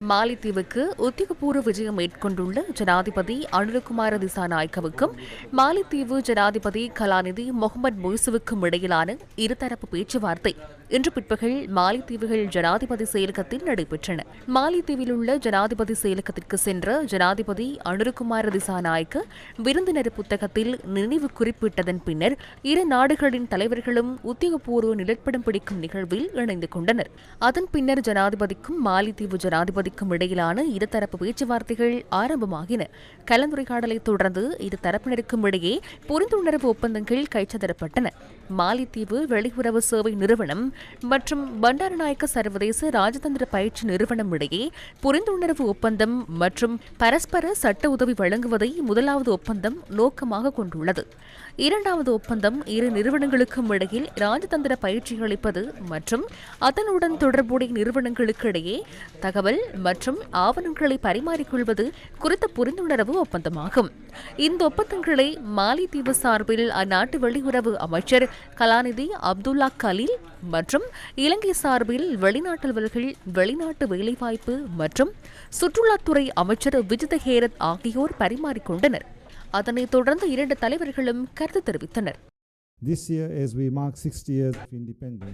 மாலித்தீவுக்கு உத்தியோகபூர்வ விஜயம் மேற்கொண்டுள்ள ஜனாதிபதி அனுரகுமார திசாநாயக்கவுக்கும் மாலித்தீவு ஜனாதிபதி கலாநிதி முகமது மொய்சுவுக்கும் இடையிலான இருதரப்பு பேச்சுவார்த்தை இன்று பிற்பகல் மாலைத்தீவுகள் ஜனாதிபதி செயலகத்தில் நடைபெற்றன. மாலைத்தீவில் உள்ள ஜனாதிபதி செயலகத்திற்கு சென்ற ஜனாதிபதி அனுரகுமார திசாநாயக்க விருந்தினர் புத்தகத்தில் நினைவு குறிப்பிட்டதன் பின்னர் இரு நாடுகளின் தலைவர்களும் உத்தியோகபூர்வ நிலப்படம் பிடிக்கும் நிகழ்வில் இணைந்து கொண்டனர். அதன் பின்னர் ஜனாதிபதிக்கும் மாலைத்தீவு ஜனாதிபதிக்கும் இடையிலான இருதரப்பு பேச்சுவார்த்தைகள் ஆரம்பமாகின. கலந்துரையாடலை தொடர்ந்து இரு தரப்பினருக்கும் இடையே புரிந்துணர்வு ஒப்பந்தங்கள் கைச்சதரப்பட்டன மாலைத்தீவு வெளியுறவு சேவை நிறுவனம் மற்றும் பண்டாரநாயக்க சர்வதேச ராஜதந்திர பயிற்சி நிறுவனம் இடையே புரிந்துணர்வு ஒப்பந்தம் மற்றும் பரஸ்பர சட்ட உதவி வழங்குவதை முதலாவது ஒப்பந்தம் நோக்கமாக கொண்டுள்ளது. இரண்டாவது ஒப்பந்தம் இரு நிறுவனங்களுக்கும் இடையில் ராஜதந்திர பயிற்சி அளிப்பது மற்றும் அதனுடன் தொடர்புடைய நிறுவனங்களுக்கு இடையே தகவல் மற்றும் ஆவணங்களை பரிமாறிக்கொள்வது குறித்த புரிந்துணர்வு ஒப்பந்தமாகும். இந்த ஒப்பந்தங்களை மாலைத்தீவு சார்பில் அந்நாட்டு வெளியுறவு அமைச்சர் கலாநிதி அப்துல்லா கலீல் மற்றும் மற்றும் இலங்கை சார்பில் வெளிநாட்டல்வர்கள் வெளிநாட்டு வேலைவாய்ப்பு மற்றும் சுற்றுலாத்துறை அமைச்சர் விஜித ஹேரத் ஆகியோர் பரிமாறிக்கொண்டனர். அதனைத் தொடர்ந்து இரண்டு தலைவர்களும் கருத்து தெரிவித்தனர்.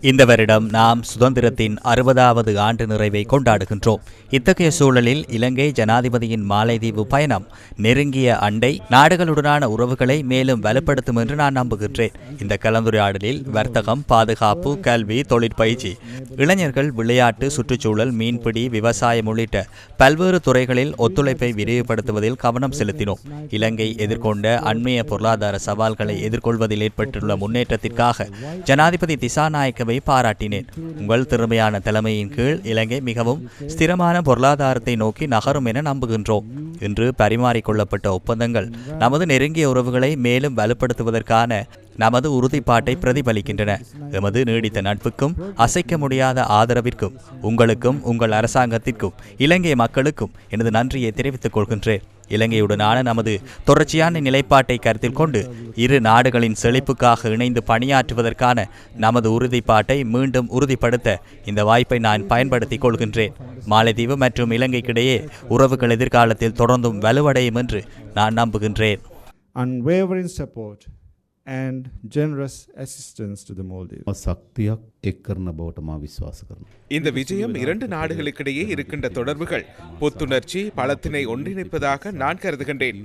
இந்த வருடம் நாம் சுதந்திரத்தின் அறுபதாவது ஆண்டு நிறைவை கொண்டாடுகின்றோம். இத்தகைய சூழலில் இலங்கை ஜனாதிபதியின் மாலைதீவு பயணம் நெருங்கிய அண்டை நாடுகளுடனான உறவுகளை மேலும் வலுப்படுத்தும் என்று நான் நம்புகின்றேன். இந்த கலந்துரையாடலில் வர்த்தகம் பாதுகாப்பு கல்வி தொழிற்பயிற்சி இளைஞர்கள் விளையாட்டு சுற்றுச்சூழல் மீன்பிடி விவசாயம் உள்ளிட்ட பல்வேறு துறைகளில் ஒத்துழைப்பை விரிவுபடுத்துவதில் கவனம் செலுத்தினோம். இலங்கை எதிர்கொண்ட அண்மைய பொருளாதார சவால்களை எதிர்கொள்வதில் ஏற்பட்டுள்ள முன்னேற்றத்திற்காக ஜனாதிபதி திசாநாயக்கவை பாராட்டினேன். உங்கள் திறமையான தலைமையின் கீழ் இலங்கை மிகவும் ஸ்திரமான பொருளாதாரத்தை நோக்கி நகரும் என நம்புகின்றோம். இன்று பரிமாறிக்கொள்ளப்பட்ட ஒப்பந்தங்கள் நமது நெருங்கிய உறவுகளை மேலும் வலுப்படுத்துவதற்கான நமது உறுதிப்பாட்டை பிரதிபலிக்கின்றன. எமது நீடித்த நட்புக்கும் அசைக்க முடியாத ஆதரவிற்கும் உங்களுக்கும் உங்கள் அரசாங்கத்திற்கும் இலங்கை மக்களுக்கும் எனது நன்றியை தெரிவித்துக் கொள்கின்றேன். இலங்கையுடனான நமது தொடர்ச்சியான நிலைப்பாட்டை கருத்தில் கொண்டு இரு நாடுகளின் செழிப்புக்காக இணைந்து பணியாற்றுவதற்கான நமது உறுதிப்பாட்டை மீண்டும் உறுதிப்படுத்த இந்த வாய்ப்பை நான் பயன்படுத்திக் கொள்கின்றேன் மாலைதீவு மற்றும் இலங்கைக்கிடையே உறவுகள் எதிர்காலத்தில் தொடர்ந்தும் வலுவடையும் என்று நான் நம்புகின்றேன் unwavering support and generous assistance to the Maldives. සක්තියක් එක් කරන බවට මා විශ්වාස කරනවා. இந்த விஜயம் இரண்டு நாடுகளுக்கிடையே இருக்கின்ற தொடர்புகள் புத்துணர்ச்சி பலத்தினை ஒன்றிணைப்பதாக நான் கருதுகின்றேன்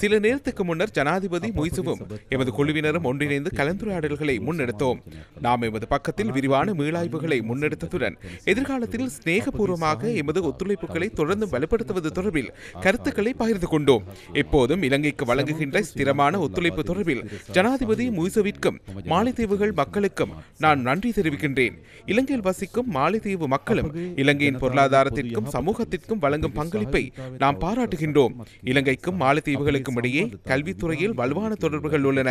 சில நேரத்துக்கு முன்னர் ஜனாதிபதி முய்சுவும் எமது குழுவினரும் ஒன்றிணைந்து கலந்துரையாடல்களை முன்னெடுத்தோம் நாம் எமது பக்கத்தில் விரிவான மீளாய்வுகளை முன்னெடுத்ததுடன் எதிர்காலத்தில் சிநேகபூர்வமாக எமது ஒத்துழைப்புகளை தொடர்ந்து வலுப்படுத்துவது தொடர்பில் கருத்துக்களை பகிர்ந்து கொண்டோம் எப்போதும் இலங்கைக்கு வழங்குகின்ற ஸ்திரமான ஒத்துழைப்பு தொடர்பில் ஜனாதிபதி முய்சுவிற்கும் மாலைத்தீவுகள் மக்களுக்கும் நான் நன்றி தெரிவிக்கின்றேன். இலங்கையில் வசிக்கும் மாலைத்தீவு மக்களும் இலங்கையின் பொருளாதாரத்திற்கும் சமூகத்திற்கும் வழங்கும் பங்களிப்பை நாம் பாராட்டுகின்றோம். இலங்கைக்கும் மாலைத்தீவுகளுக்கும் இடையே கல்வித்துறையில் வலுவான தொடர்புகள் உள்ளன.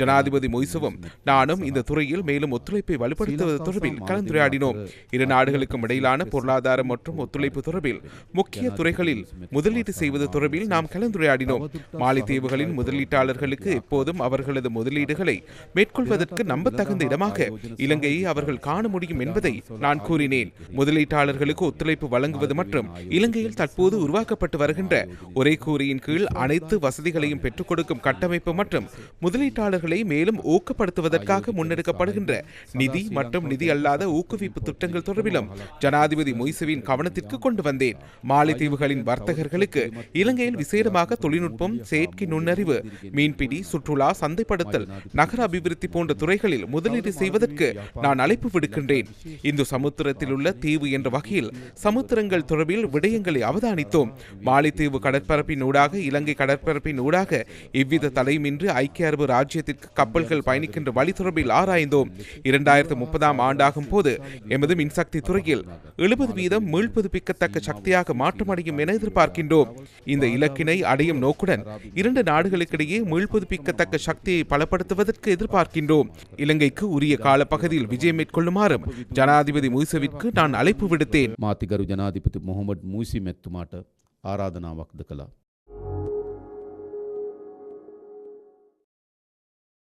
ஜனாதிபதி மொய்சுவும் நானும் இந்த துறையில் மேலும் ஒத்துழைப்பை வலுப்படுத்துவது தொடர்பில் கலந்துரையாடினோம். இரு நாடுகளுக்கும் இடையிலான பொருளாதார மற்றும் ஒத்துழைப்பு தொடர்பில் முக்கிய துறைகளில் முதலீடு செய்வது தொடர்பில் நாம் கலந்துரையாடினோம். மாலைத்தீவுகளின் முதலீட்டாளர்களுக்கு எப்போதும் அவர்களது முதலீடுகளை மேற்கொள்வதற்கு நம்பத்தகுந்த இடமாக இலங்கையை அவர்கள் காண முடியும் என்பதை நான் கூறினேன். முதலீட்டாளர்களுக்கு ஒத்துழைப்பு வழங்குவது மற்றும் இலங்கையில் தற்போது உருவாக்கப்பட்டு வருகின்ற ஒரே கூறியின் கீழ் அனைத்து வசதிகளையும் பெற்றுக் கொடுக்கும் கட்டமைப்பு மற்றும் முதலீட்டாளர்களை மேலும் ஊக்கப்படுத்துவதற்காக முன்னெடுக்கப்படுகின்ற நிதி மற்றும் நிதி அல்லாத ஊக்குவிப்பு திட்டங்கள் தொடர்பிலும் ஜனாதிபதி மொய்சுவின் கவனத்திற்கு கொண்டு வந்தேன். மாலைத்தீவுகளின் வர்த்தகர்களுக்கு இலங்கையில் விசேடமாக தொழில்நுட்பம் செயற்கை நுண்ணறிவு மீன்பிடி சுற்றுலா சந்தைப்படுத்தல் நகர அபிவிருத்தி போன்ற துறைகளில் முதலீடு செய்வதற்கு நான் அழைப்பு விடுக்கின்றேன். இந்து சமுத்திரத்தில் உள்ள தீவு என்ற வகையில் சமுத்திரங்கள் தொடர்பில் விடயங்களை அவதானித்தோம். மாலைத்தீவு கடற்பரப்பின் ஊடாக இலங்கை கடற்பரப்பின் ஊடாக எவ்வித தலையுமின்றி ஐக்கிய அரபு ராஜ்யத்திற்கு கப்பல்கள் பயணிக்கின்ற வழி தொடர்பில் ஆராய்ந்தோம். இரண்டாயிரத்து முப்பதாம் ஆண்டாகும் போது எமது மின்சக்தி துறையில் எழுபது வீதம் மீள்புதுப்பிக்கத்தக்க சக்தியாக மாற்றமடையும் என எதிர்பார்க்கின்றோம். இந்த இலக்கினை அடையும் நோக்குடன் இரண்டு நாடுகளுக்கிடையே மீள்புதுப்பிக்கத்தக்க சக்தியை பலப்படுத்துவதற்கு எதிர்பார்க்கின்றோம். இலங்கைக்கு உரிய காலப்பகுதியில் விஜயம் மேற்கொள்ளுமாறும் ஜனாதிபதி முய்சவிற்கு நான் அழைப்பு விடுத்தேன் මාතිකරු ජනාධිපති මොහොමඩ් මූසි මෙත්තුමාට ආරාධනාවක්ද කළා.